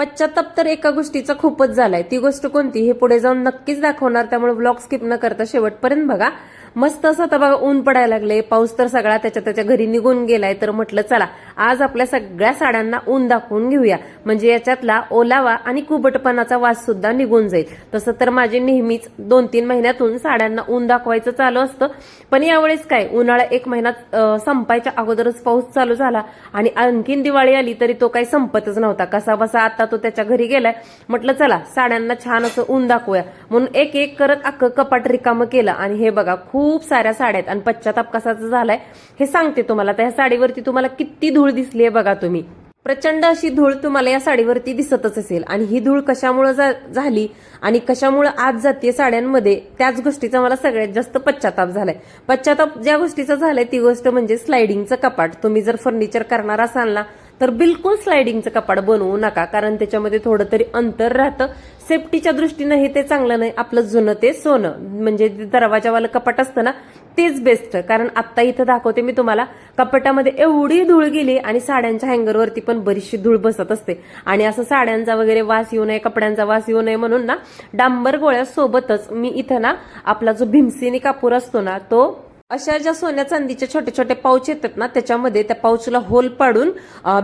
पश्चाताप तर एका गोष्टीचा खूपच झालाय. ती गोष्ट कोणती? हे पुढे जाऊन नक्कीच दाखवणार. त्यामुळे ब्लॉग स्किप न करता शेवटपर्यंत बघा. मस्त असं आता बघा ऊन पडायला लागले पाऊस तर सगळा त्याच्या त्याच्या घरी निघून गेलाय. तर म्हटलं चला आज आपल्या सगळ्या साड्यांना ऊन दाखवून घेऊया. म्हणजे याच्यातला ओलावा आणि कुबटपणाचा वास सुद्धा निघून जाईल. तसं तर माझे नेहमीच दोन तीन महिन्यातून साड्यांना ऊन दाखवायचं चालू असतं. पण यावेळेस काय उन्हाळा एक महिना संपायच्या अगोदरच पाऊस चालू झाला आणि आणखीन दिवाळी आली तरी तो काही संपतच नव्हता. कसा बसा आता तो त्याच्या घरी गेलाय. म्हटलं चला साड्यांना छान असं ऊन दाखवूया. म्हणून एक एक करत अख्खं कपाट रिकामं केलं. आणि हे बघा खूप खूप साऱ्या साड्या आहेत. आणि पश्चाताप कसाचा झालाय हे सांगते तुम्हाला. त्या साडीवरती तुम्हाला किती धूळ दिसली आहे बघा तुम्ही. प्रचंड अशी धूळ तुम्हाला या साडीवरती दिसतच असेल. आणि ही धूळ कशामुळे जा- झाली आणि कशामुळे आज जाते साड्यांमध्ये त्याच गोष्टीचा मला सगळ्यात जास्त पश्चाताप झालाय. पश्चाताप ज्या गोष्टीचा झालाय ती गोष्ट म्हणजे स्लायडिंगचं कपाट. तुम्ही जर फर्निचर करणार असाल ना तर बिलकुल स्लायडिंगचं कपाट बनवू नका कारण त्याच्यामध्ये थोडं तरी अंतर राहतं. सेफ्टीच्या दृष्टीनं हे ते चांगलं नाही आपलं जुनं ते सोनं. म्हणजे दरवाजावालं कपाट असतं ना तेच बेस्ट कारण आत्ता इथं दाखवते मी तुम्हाला कपाटामध्ये एवढी धूळ गेली आणि साड्यांच्या हँगरवरती पण बरीचशी धूळ बसत असते. आणि असं साड्यांचा वगैरे वास येऊ नये कपड्यांचा वास येऊ नये म्हणून ना डांबर गोळ्या सोबतच मी इथं ना आपला जो भीमसेनी कापूर असतो ना तो अशा ज्या सोन्या चांदीचे छोटे छोटे पाऊच येतात ना त्याच्यामध्ये त्या पाऊचला होल पाडून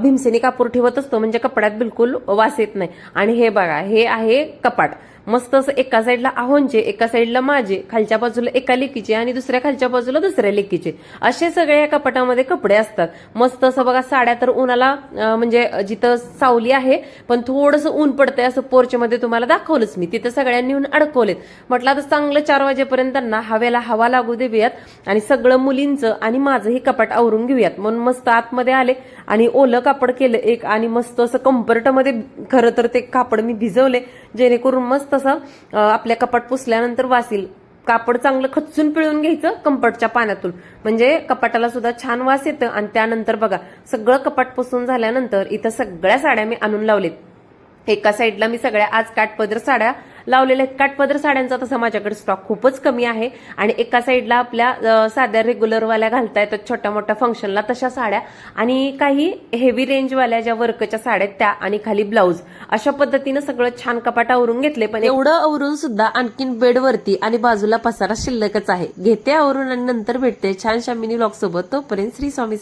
भीमसेनी कापूर ठेवत असतो. म्हणजे कपड्यात बिलकुल वास येत नाही. आणि हे बघा हे आहे कपाट. मस्त असं एका साईडला आहोंचे एका साईडला माझे खालच्या बाजूला एका लेकीचे आणि दुसऱ्या खालच्या बाजूला दुसऱ्या लेकीचे. असे सगळे या कपाटामध्ये कपडे असतात. मस्त असं बघा साड्या तर उन्हाला म्हणजे जिथं सावली आहे पण थोडंसं ऊन पडतंय असं पोर्चमध्ये तुम्हाला दाखवलंच मी. तिथं सगळ्यांनी येऊन अडकवलेत. म्हटलं आता चांगलं चार वाजेपर्यंत त्यांना हवेला हवा लागू देऊयात आणि सगळं मुलींचं आणि माझंही कपाट आवरून घेऊयात. म्हणून मस्त आतमध्ये आले आणि ओलं कापड केलं एक आणि मस्त असं कम्फर्टमध्ये खरं तर ते कापड मी भिजवले. जेणेकरून मस्त कसं आपल्या कपाट पुसल्यानंतर वासील. कापड चांगलं खचून पिळून घ्यायचं कंपटच्या पाण्यातून. म्हणजे कपाटाला सुद्धा छान वास येतं आणि त्यानंतर बघा सगळं कपाट पुसून झाल्यानंतर इथं सगळ्या साड्या मी आणून लावलेत. एका साईडला मी सगळ्या आज काटपदर साड्या लावलेल्या आहेत. साड्यांचा तसा माझ्याकडे स्टॉक खूपच कमी आहे. आणि एका साईडला आपल्या साध्या रेग्युलरवाल्या घालता येतात छोट्या मोठ्या फंक्शनला तशा साड्या. आणि काही हेवी रेंजवाल्या ज्या वर्कच्या साड्या आहेत त्या आणि खाली ब्लाऊज अशा पद्धतीनं सगळं छान कपाट आवरून घेतले पण एवढं आवरून सुद्धा आणखीन बेडवरती आणि बाजूला पसारा शिल्लकच आहे. घेते आवरून आणि नंतर भेटते. छान शामिनी ब्लॉग सोबत. तोपर्यंत श्री स्वामी